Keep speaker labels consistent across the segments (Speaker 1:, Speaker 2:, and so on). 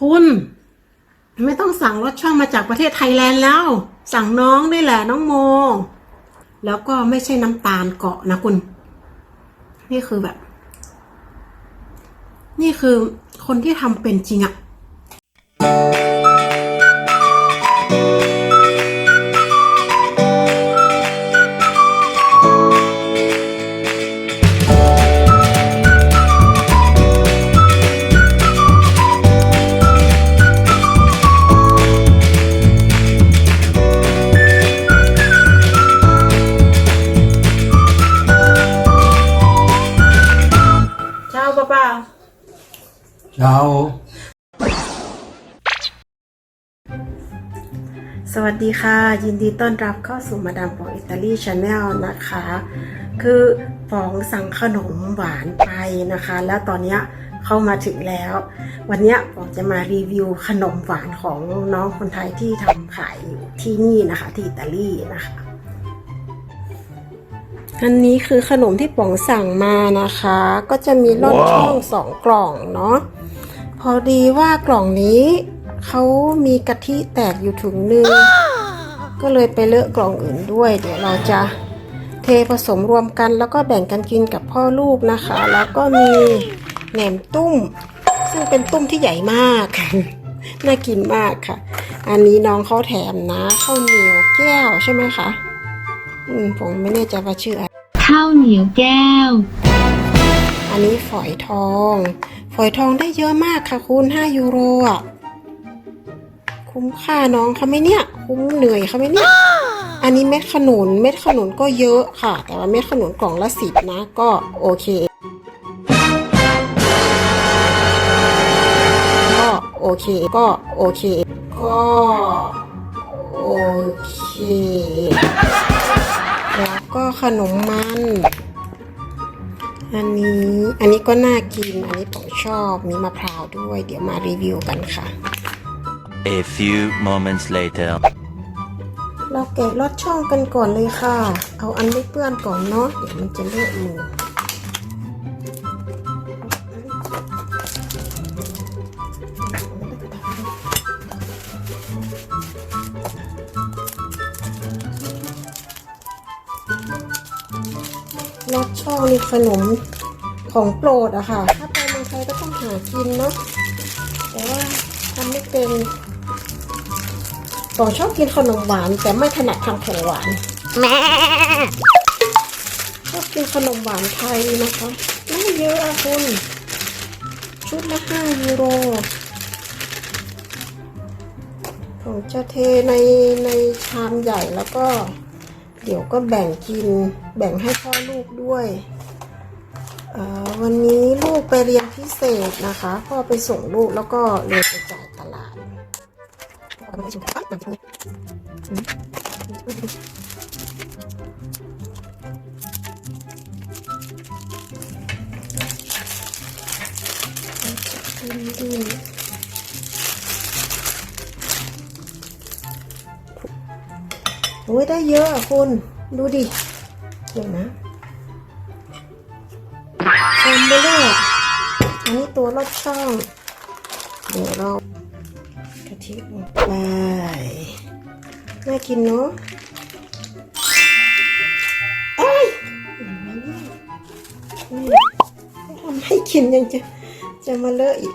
Speaker 1: คุณ ไม่ต้องสั่งรถช่องมาจากประเทศไทยแลนด์แล้ว สั่งน้องได้แหละน้องโม แล้วก็ไม่ใช่น้ำตาลเกาะนะคุณ นี่คือแบบ นี่คือคนที่ทำเป็นจริงอะเสวัสดีค่ะ ยินดีต้อนรับเข้าสู่มาดามปองอิตาลีชาแนลนะคะ คือปองสั่งขนมหวานไปนะคะ แล้วตอนเนี้ยเข้ามาถึงแล้ว วันเนี้ยปองจะมารีวิวขนมหวานของน้องคนไทยที่ทำขายอยู่ที่นี่นะคะ ที่อิตาลีนะคะอันนี้คือขนมที่ป๋องสั่งมานะคะ ก็จะมีลอดช่องสองกล่องเนาะพอดีว่ากล่องนี้ เขามีกะทิแตกอยู่ถุงหนึ่งก็เลยไปเลอะกล่องอื่นด้วย เดี๋ยวเราจะเทผสมรวมกัน แล้วก็แบ่งกันกินกับพ่อลูกนะคะ แล้วก็มีแหนมตุ้ม ซึ่งเป็นตุ้มที่ใหญ่มาก น่ากินมากค่ะ อันนี้น้องเขาแถมนะข้าวเหนียวแก้วใช่ไหมคะอืมผมไม่แน่ใจว่าชื่ออะไร
Speaker 2: ข้าวเหนียวแก้ว
Speaker 1: อันนี้ฝอยทอง ฝอยทองได้เยอะมากค่ะคุณ 5 ยูโรอะ คุ้มค่าน้องเขาไหมเนี่ย คุ้มเหนื่อยเขาไหมเนี่ย อันนี้เม็ดขนุนเม็ดขนุนก็เยอะค่ะ แต่ว่าเม็ดขนุนกล่องละสิบนะ ก็โอเค ก็โอเค ก็โอเค ก็โอเค แล้วก็ขนมมัน อันนี้ อันนี้ก็น่ากิน อันนี้ผมชอบ มีมะพร้าวด้วย เดี๋ยวมารีวิวกันค่ะ
Speaker 3: A few moments later.
Speaker 1: เราแกะลอดช่องกันก่อนเลยค่ะ เอาอันไม่เปื้อนก่อนเนาะ เดี๋ยวมันจะเลอะมือลอดช่องนี่ขนมของโปรดอะค่ะ ถ้าไปเมืองไทยก็ต้องหากินเนาะ แต่ว่าทำไม่เป็น ผมชอบกินขนมหวาน แต่ไม่ถนัดทำของหวานแม่ชอบกินขนมหวานไทยนะคะไม่เยอะอะคุณชุดละห้ายูโรผมจะเทในในชามใหญ่แล้วก็ เดี๋ยวก็แบ่งกิน แบ่งให้พ่อลูกด้วยเอ่อวันนี้ลูกไปเรียนพิเศษนะคะ พ่อไปส่งลูกแล้วก็เลยไปจ่ายตลาด โอ้ยได้เยอะคุณ ดูดิเดี๋ยวนะชมไปเลยอันนี้ตัวรสช่อง เดี๋ยวเรา กะทิลงไปน่ากินเนาะเอ้ยทำให้กินยังจะจะมาเลอะอีก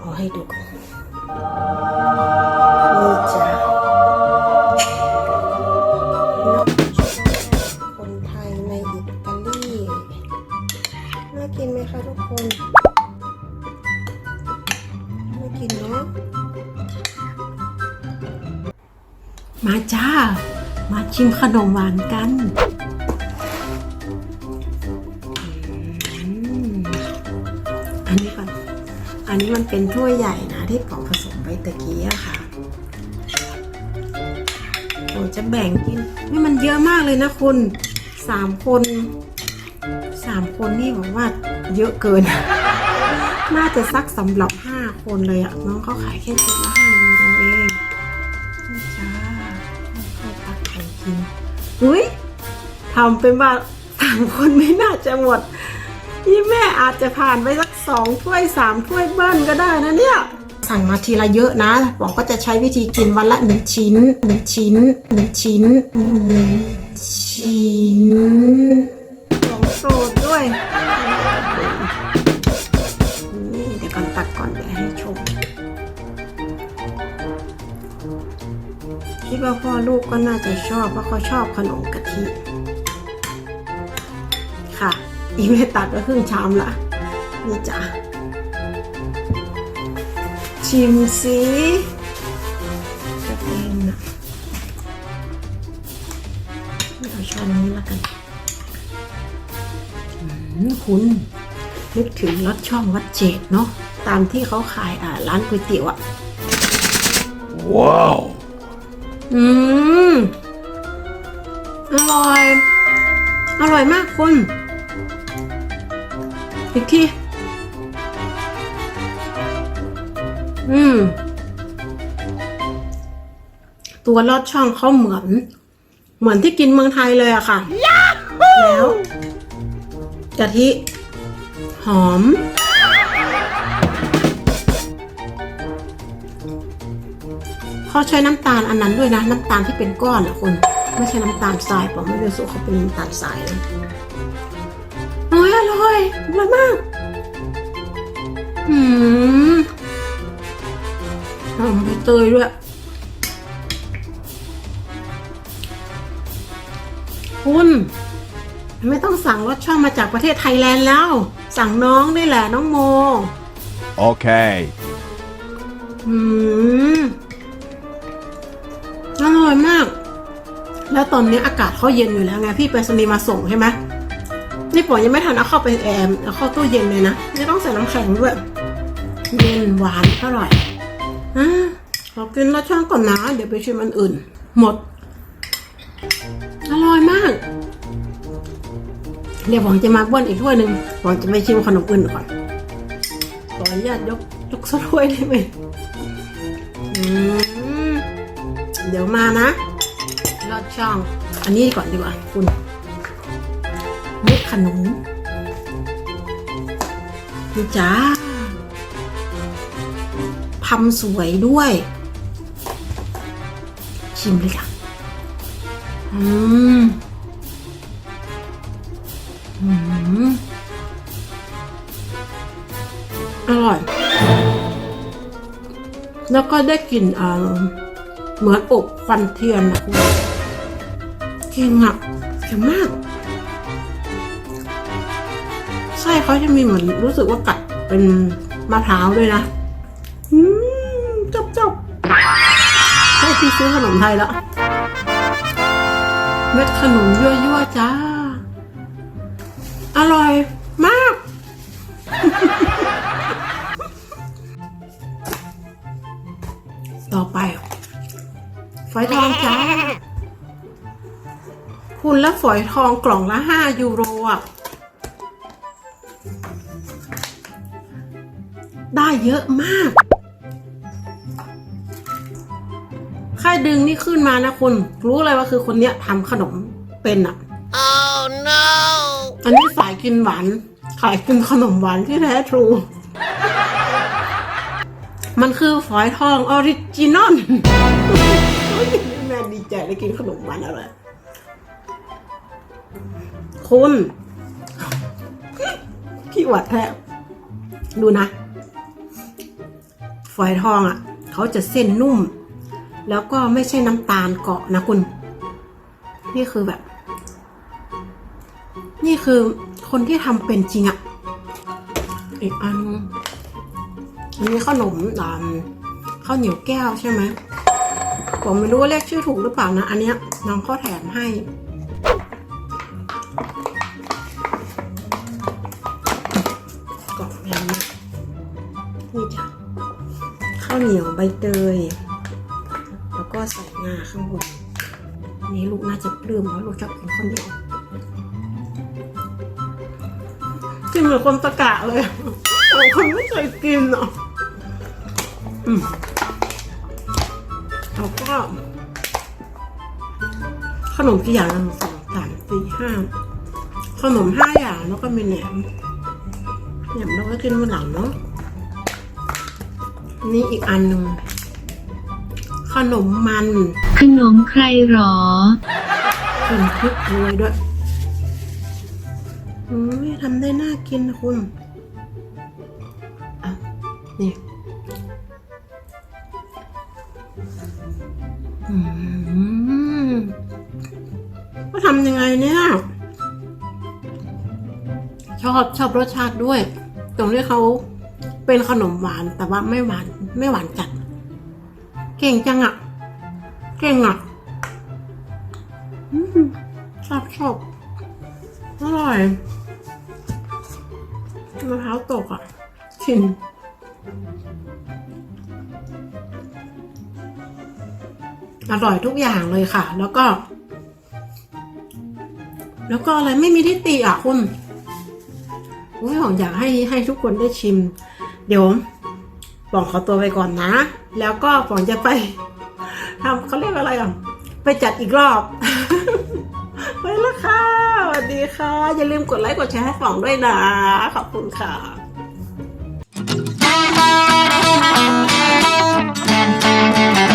Speaker 1: เอาให้ดูก่อ นี่จ้ะคนไทยในอิตาลีน่ากินไหมคะทุกคนน่ากินเนาะมาจ้า มาชิมขนมหวานกันอันนี้ก่อน อันนี้มันเป็นถ้วยใหญ่นะที่ปอกผสมไว้ ตะกี้อะค่ะผมจะแบ่งกินนี่มันเยอะมากเลยนะคุณสามคนสามคนนี่ผมว่าเยอะเกิน น่าจะสักสำหรับห้าคนเลยอะน้องเขาขายแค่ชุดละห้ายูโรเองนี่จ้าค่อยๆตักไข่กินอุ้ยทำเป็นว่าสามคนไม่น่าจะหมดนี่แม่อาจจะผ่านไปสักสองถ้วยสามถ้วยเบิ้ลก็ได้นะเนี่ย สั่งมาทีละเยอะนะบอกก็จะใช้วิธีกินวันละหนึ่งชิ้นหนึ่งชิ้นหนึ่งชิ้นหนึ่งชิ้นของโปรดด้วยนี่เดี๋ยวก่อนตักก่อนเดี๋ยวให้ชม คิดว่าพ่อลูกก็น่าจะชอบเพราะเขาชอบขนมกะทิค่ะ อีเมตัดไปครึ่งชามละนี่จ้ะ ชิมสิจะเป็นนะเอาช้อนนี้แล้วกันอืมคุณนึกถึงรถช่องวัดเจดเนาะตามที่เขาขายอ่าร้านก๋วยเตี๋ยวอะ
Speaker 4: Wow.
Speaker 1: อืม อร่อย อร่อยมากคุณอีกที อืม ตัวลอดช่องเขาเหมือน เหมือนที่กินเมืองไทยเลยอะค่ะ แล้วกะทิหอม เขาใช้น้ำตาลอันนั้นด้วยนะ น้ำตาลที่เป็นก้อนอะคุณไม่ใช่น้ำตาลทรายผมไม่รู้สึกเขาเป็นน้ำตาลทรายนะโอ้ยอร่อยอร่อยมาก อืม หอมใบเตยด้วยคุณไม่ต้องสั่งรสช่องมาจากประเทศไทยแลนด์แล้ว สั่งน้องได้แหละน้องโม
Speaker 3: Okay.
Speaker 1: อืมอร่อยมาก แล้วตอนนี้อากาศเขาเย็นอยู่แล้วไงพี่ไปรษณีย์มาส่งใช่ไหมนี่ผมยังไม่ทันเอาเข้าไปแอร์เอาเข้าตู้เย็นเลยนะไม่ต้องใส่น้ำแข็งด้วย เย็นหวานอร่อย อขอกินรสช่องก่อนนะ เดี๋ยวไปชิมอันอื่น หมด อร่อยมาก เดี๋ยวผมจะมาบ้วนอีกถ้วยหนึ่งผมจะไปชิมขนมอื่นก่อน ขออนุญาตยกยกสักถ้วยได้ไหมเดี๋ยวมานะลอดช่อง อันนี้ก่อนดีกว่าคุณเม็ดขนุนนี่จ้า ทำสวยด้วย ชิมเลยค่ะ อืม อืม อร่อย แล้วก็ได้กลิ่นอ่าเหมือนอบควันเทียนนะคุณเค็มอะเค็มมากไส้เขาจะมีเหมือนรู้สึกว่ากัดเป็นมะพร้าวด้วยนะ อืมจบจบให้พี่ซื้อขนมไทยแล้วเม็ดขนุนยั่วจ้า อร่อยมาก ต่อไปฝอยทองจ้า คุณแล้วฝอยทองกล่องละห้ายูโรอะ ได้เยอะมาก ดึงนี่ขึ้นมานะคุณ รู้เลยว่าคือคนเนี้ยทำขนมเป็นอะ oh no อันนี้สายกินหวานขายกินขนมหวานที่แท้ทรู มันคือฝอยทองออริจินอลแม่ดีใจได้กินขนมหวานอร่อยคุณพี่หวัดแท้ดูนะ ฝอยทองอะ เขาจะเส้นนุ่ม แล้วก็ไม่ใช่น้ำตาลเกาะนะคุณ นี่คือแบบ นี่คือคนที่ทำเป็นจริงอะอีกอันอันนี้ขนมอ่าข้าวเหนียวแก้วใช่ไหมผมไม่รู้ว่าเรียกชื่อถูกหรือเปล่านะ อันเนี้ยน้องเขาแถมให้กล่องแบบนี้นี่จ้ะข้าวเหนียวใบเตย งาข้างบนนี่ลูกน่าจะปลื้มเพราะลูกชอบกินข้าวเหนียวกินเหมือนคนตะกะเลยเราคนไม่เคยกินเนาะแล้วก็ขนมกี่อย่างสองสามสี่ห้าขนมห้าอย่างแล้วก็มีแหนมแหนมเราก็กินวันหลังเนาะนี่อีกอันหนึ่ง ขนมมัน
Speaker 2: ขนมใครหรอ
Speaker 1: เป็นพริกโรยด้วยอุ้ยทำได้น่ากินนะคุณอะนี่อืมก็ทำยังไงเนี่ย ชอบชอบรสชาติด้วย ตรงที่เขาเป็นขนมหวานแต่ว่าไม่หวานไม่หวานจัด เก่งจังอะเก่งอะอืมชอบชอบอร่อยมะพร้าวตกอะชิมอร่อยทุกอย่างเลยค่ะ แล้วก็ แล้วก็อะไรไม่มีที่ติอะคุณอุ้ยผมอยากให้ให้ทุกคนได้ชิม เดี๋ยว ฟองขอตัวไปก่อนนะ แล้วก็ฟองจะไปทำเขาเรียกอะไรอะ ไปจัดอีกรอบไปละค่ะสวัสดีค่ะ อย่าลืมกดไลค์กดแชร์ให้ฟองด้วยนะ ขอบคุณค่ะ
Speaker 5: ฝา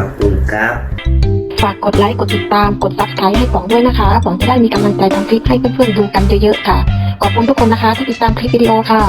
Speaker 5: อบคุณครับ
Speaker 6: ฝากกดไลค์ กดติดตาม กดซับสไครต์ให้ป๋องด้วยนะคะป๋องจะได้มีกำลังใจทำคลิปให้เพื่อนๆดูกันเยอะๆค่ะ ขอบคุณทุกคนนะคะที่ติดตามคลิปวิดีโอค่ะ